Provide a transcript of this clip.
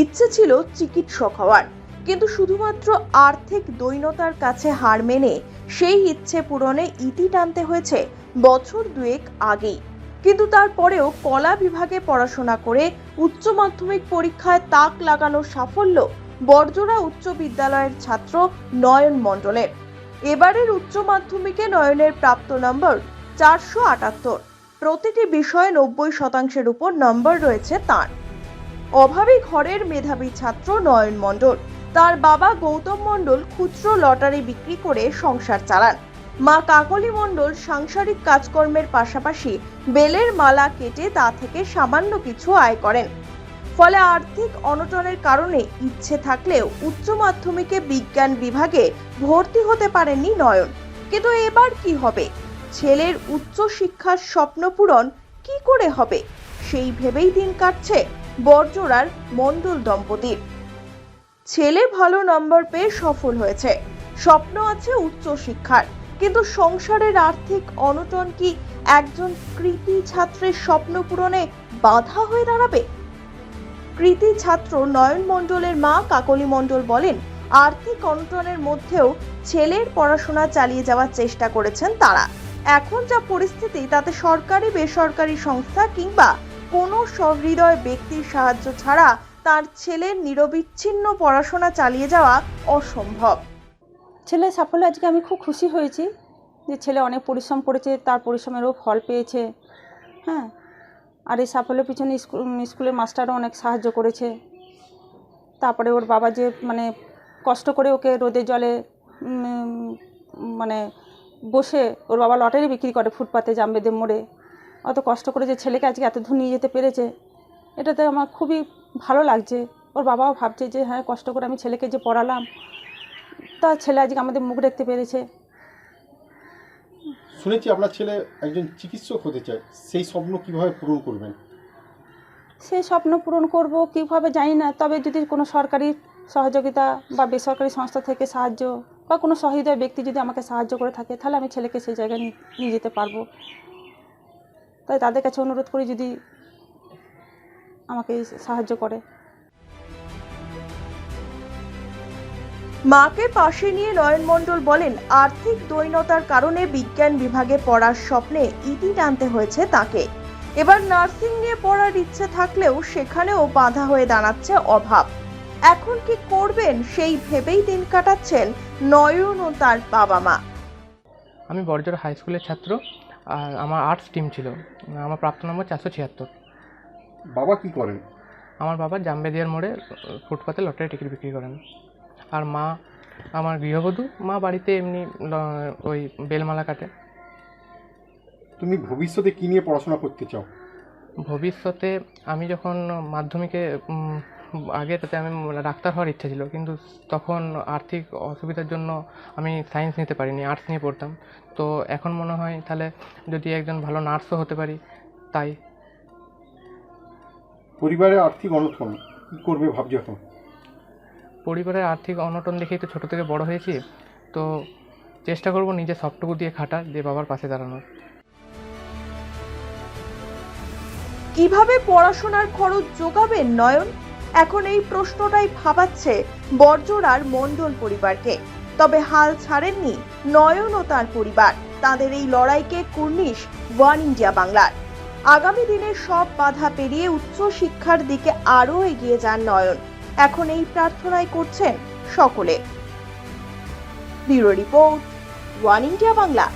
ইচ্ছে ছিল চিকিৎসক হওয়ার। কিন্তু শুধুমাত্র আর্থিক দৈনতার কাছে হার মেনে সেই ইচ্ছে পূরণে ইতি টানতে হয়েছে বছর দুয়েক আগেই। কিন্তু তারপরেও কলা বিভাগে পড়াশোনা করে উচ্চ মাধ্যমিক পরীক্ষায় তাক লাগানোর সাফল্য বর্জরা উচ্চ বিদ্যালয়ের ছাত্র নয়ন মণ্ডলের। এবারের উচ্চ মাধ্যমিকে নয়নের প্রাপ্ত নম্বর চারশো আটাত্তর। প্রতিটি বিষয়ে নব্বই শতাংশের উপর নম্বর রয়েছে তার। অভাবী ঘরের মেধাবী ছাত্র নয়ন মণ্ডল। তার বাবা গৌতম মণ্ডল খুচরো লটারি বিক্রি করে সংসার চালান। মা কাকলি মণ্ডল সাংসারিক কাজকর্মের পাশাপাশি বেলের মালা কেটে তা থেকে সামান্য কিছু আয় করেন। ফলে আর্থিক অনটনের কারণে ইচ্ছে থাকলেও উচ্চ মাধ্যমিকে বিজ্ঞান বিভাগে ভর্তি হতে পারেননি নয়ন। কিন্তু এবার কি হবে? ছেলের উচ্চ শিক্ষার স্বপ্ন পূরণ কি করে হবে? সেই ভেবেই দিন কাটছে। বর্জরার মণ্ডল দম্পতির ছেলে ভালো নম্বর পেয়ে সফল হয়েছে। স্বপ্ন আছে উচ্চ শিক্ষার। কিন্তু সংসারের আর্থিক অনটন কি একজন কৃতি ছাত্রের স্বপ্ন পূরণে বাধা হয়ে দাঁড়াবে? কৃতি ছাত্র নয়ন মণ্ডলের মা কাকলি মণ্ডল বলেন, আর্থিক অনটনের মধ্যেও ছেলের পড়াশোনা চালিয়ে যাওয়ার চেষ্টা করেছেন তারা। এখন যা পরিস্থিতি, তাতে সরকারি, বেসরকারি সংস্থা কিংবা কোনো সহৃদয় ব্যক্তির সাহায্য ছাড়া তার ছেলের নিরবিচ্ছিন্ন পড়াশোনা চালিয়ে যাওয়া অসম্ভব। ছেলের সাফল্য আজকে আমি খুব খুশি হয়েছি যে ছেলে অনেক পরিশ্রম করেছে, তার পরিশ্রমেরও ফল পেয়েছে। হ্যাঁ আর এই সাফল্যের পিছনে স্কুল স্কুলের মাস্টারও অনেক সাহায্য করেছে। তারপরে ওর বাবা যে মানে কষ্ট করে ওকে রোদে জলে মানে বসে ওর বাবা লটারি বিক্রি করে ফুটপাতে জামবেদে মোড়ে। অত কষ্ট করে যে ছেলেকে আজকে এত দূর নিয়ে যেতে পেরেছে এটাতে আমার খুবই ভালো লাগছে। ওর বাবাও ভাবছে যে হ্যাঁ কষ্ট করে আমি ছেলেকে যে পড়ালাম তা ছেলে আজকে আমাদের মুখ দেখতে পেরেছে। শুনেছি আপনার ছেলে একজন চিকিৎসক হতে চায় সেই স্বপ্ন কীভাবে পূরণ করবেন? সেই স্বপ্ন পূরণ করব কীভাবে জানি না তবে যদি কোনো সরকারি সহযোগিতা বা বেসরকারি সংস্থা থেকে সাহায্য বা কোনো সহৃদয় ব্যক্তি যদি আমাকে সাহায্য করে থাকে তাহলে আমি ছেলেকে সেই জায়গায় নিয়ে- নিয়ে যেতে পারব। তাই তাদের কাছে অনুরোধ করি যদি আমাকে সাহায্য করে। মাকে পাশে নিয়ে নয়ন মণ্ডল বলেন আর্থিক দৈনতার কারণে বিজ্ঞান বিভাগে পড়ার স্বপ্নে ইতি টানতে হয়েছে তাকে। এবার নার্সিং নিয়ে পড়ার ইচ্ছে থাকলেও সেখানেও বাধা হয়ে দাঁড়াচ্ছে অভাব। এখন কি করবেন সেই ভেবেই দিন কাটাচ্ছেন নয়ন ও তার বাবা মা। আমি বড়জোর হাই স্কুলের ছাত্র। আর আমার আর্টস টিম ছিল। আমার প্রাপ্ত নম্বর চারশো ছিয়াত্তর। বাবা কি করেন? আমার বাবা জামবেদিয়ার মোড়ে ফুটপাতে লটারি টিকিট বিক্রি করেন। আর মা আমার গৃহবধূ মা বাড়িতে এমনি ওই বেলমালা কাটে। তুমি ভবিষ্যতে কি নিয়ে পড়াশোনা করতে চাও? ভবিষ্যতে আমি যখন মাধ্যমিকে আগে তাতে আমি ডাক্তার হওয়ার ইচ্ছা ছিল। কিন্তু তখন আর্থিক অসুবিধার জন্য আমি সায়েন্স নিতে পারিনি আর্টস নিয়ে পড়তাম। তো এখন মনে হয় তাহলে যদি একজন ভালো নার্সও হতে পারি তাই। পরিবারের আর্থিক অনটন কি করবে ভাবছি এখন? পরিবারের আর্থিক অনটন দেখেই তো ছোটো থেকে বড় হয়েছি। তো চেষ্টা করব নিজের সবটুকু দিয়ে খাটা দিয়ে বাবার পাশে দাঁড়ানোর। কীভাবে পড়াশোনার খরচ যোগাবেন নয়ন? এখন এই প্রশ্নটাই ভাবাচ্ছে বর্জরার মণ্ডল পরিবারকে। তবে হাল ছাড়েননি নয়ন ও তার পরিবার। তাদের এই লড়াইকে কুর্নিশ ওয়ান ইন্ডিয়া বাংলার। আগামী দিনে সব বাধা পেরিয়ে উচ্চ শিক্ষার দিকে আরও এগিয়ে যান নয়ন। এখন এই প্রার্থনাই করছেন সকলে। Bureau report, one India Bangla.